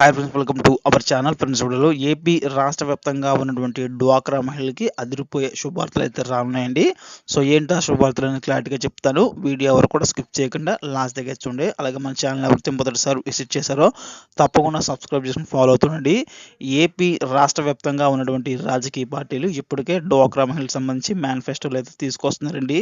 Hi friends welcome to our channel friends ఇప్పుడు AP రాష్ట్ర వ్యాప్తంగా ఉన్నటువంటి డ్వాక్రా మహిళలకి అదిరిపోయే శుభార్తలు అయితే రానున్నాయండి. సో ఏంటి ఆ శుభార్తలు అని క్లారిటీగా చెప్తాను. వీడియో ఎవరు కూడా స్కిప్ చేయకుండా లాస్ట్ దగ్గర చూడండి. అలాగే మన ఛానల్ ఎవరైతే మొదటిసారి విజిట్ చేశారో తప్పకుండా సబ్స్క్రైబ్ చేసుకుని ఫాలో అవుతుండండి. ఏపీ రాష్ట్ర వ్యాప్తంగా ఉన్నటువంటి రాజకీయ పార్టీలు ఇప్పటికే డ్వాక్రా మహిళలకు సంబంధించి మేనిఫెస్టోలు అయితే తీసుకొస్తున్నారండి.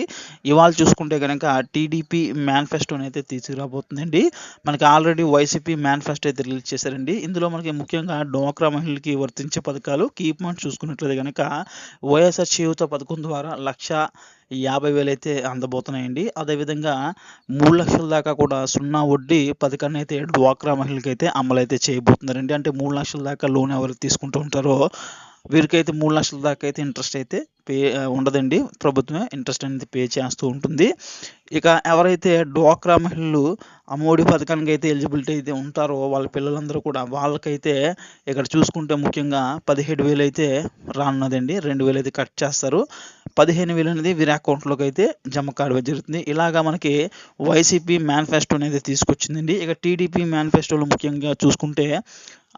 ఇవాళ చూసుకుంటే కనుక టీడీపీ మేనిఫెస్టోని అయితే తీసుకురాబోతుందండి. మనకి ఆల్రెడీ వైసీపీ మేనిఫెస్టో అయితే రిలీజ్ చేశారండి. అండి. ఇందులో మనకి ముఖ్యంగా డోక్రా మహిళలకి వర్తించే పథకాలు కీప్ మనం చూసుకున్నట్లయితే కనుక వైఎస్ఆర్ చేయూత పథకం ద్వారా లక్ష యాభై వేలు అయితే అందబోతున్నాయండి. అదేవిధంగా మూడు లక్షల దాకా కూడా సున్నా వడ్డీ పథకాన్ని అయితే డ్వాక్రా మహిళలకి అయితే అమలు అయితే చేయబోతున్నారండి. అంటే మూడు లక్షల దాకా లోన్ ఎవరు తీసుకుంటూ ఉంటారో వీరికైతే మూడు లక్షల దాకా అయితే ఇంట్రెస్ట్ అయితే పే ఉండదండి. ప్రభుత్వమే ఇంట్రెస్ట్ అనేది పే చేస్తూ ఉంటుంది. ఇక ఎవరైతే డ్వాక్రా మహిళలు అమ్మఒడి పథకానికి అయితే ఎలిజిబిలిటీ అయితే ఉంటారో వాళ్ళ పిల్లలందరూ కూడా వాళ్ళకైతే ఇక్కడ చూసుకుంటే ముఖ్యంగా పదిహేడు వేలు అయితే రానున్నదండి. రెండు వేలు అయితే కట్ చేస్తారు. పదిహేను వేలు అనేది వీరి అకౌంట్లోకి అయితే జమ కావడం జరుగుతుంది. ఇలాగా మనకి వైసీపీ మేనిఫెస్టో అనేది తీసుకొచ్చిందండి. ఇక టీడీపీ మేనిఫెస్టోలో ముఖ్యంగా చూసుకుంటే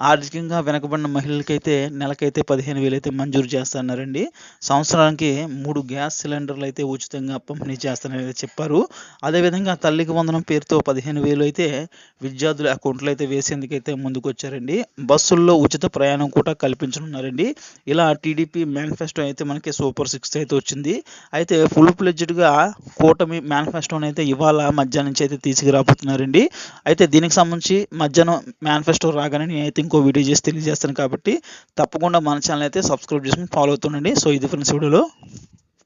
ఆర్థికంగా వెనకబడిన మహిళలకైతే నెలకైతే పదిహేను వేలు అయితే మంజూరు చేస్తున్నారండి. సంవత్సరానికి మూడు గ్యాస్ సిలిండర్లు అయితే ఉచితంగా పంపిణీ చేస్తానని చెప్పారు. అదేవిధంగా తల్లికి వందనం పేరుతో పదిహేను వేలు అయితే విద్యార్థుల అకౌంట్లో అయితే వేసేందుకైతే ముందుకొచ్చారండి. బస్సుల్లో ఉచిత ప్రయాణం కూడా కల్పించనున్నారండి. ఇలా టీడీపీ మేనిఫెస్టో అయితే మనకి సూపర్ సిక్స్ అయితే వచ్చింది. అయితే ఫుల్ ఫ్లెడ్జ్డ్గా కూటమి మేనిఫెస్టోని అయితే ఇవాళ మధ్యాహ్నం నుంచి అయితే తీసుకురాబోతున్నారండి. అయితే దీనికి సంబంధించి మధ్యాహ్నం మేనిఫెస్టో రాగానే నేనైతే ఇంకో వీడియో చేసి తెలియజేస్తాను కాబట్టి తప్పకుండా మన ఛానల్ అయితే సబ్స్క్రైబ్ చేసుకుని ఫాలో అవుతుండండి. సో ఇది ఫ్రెండ్స్ వీడియోలో.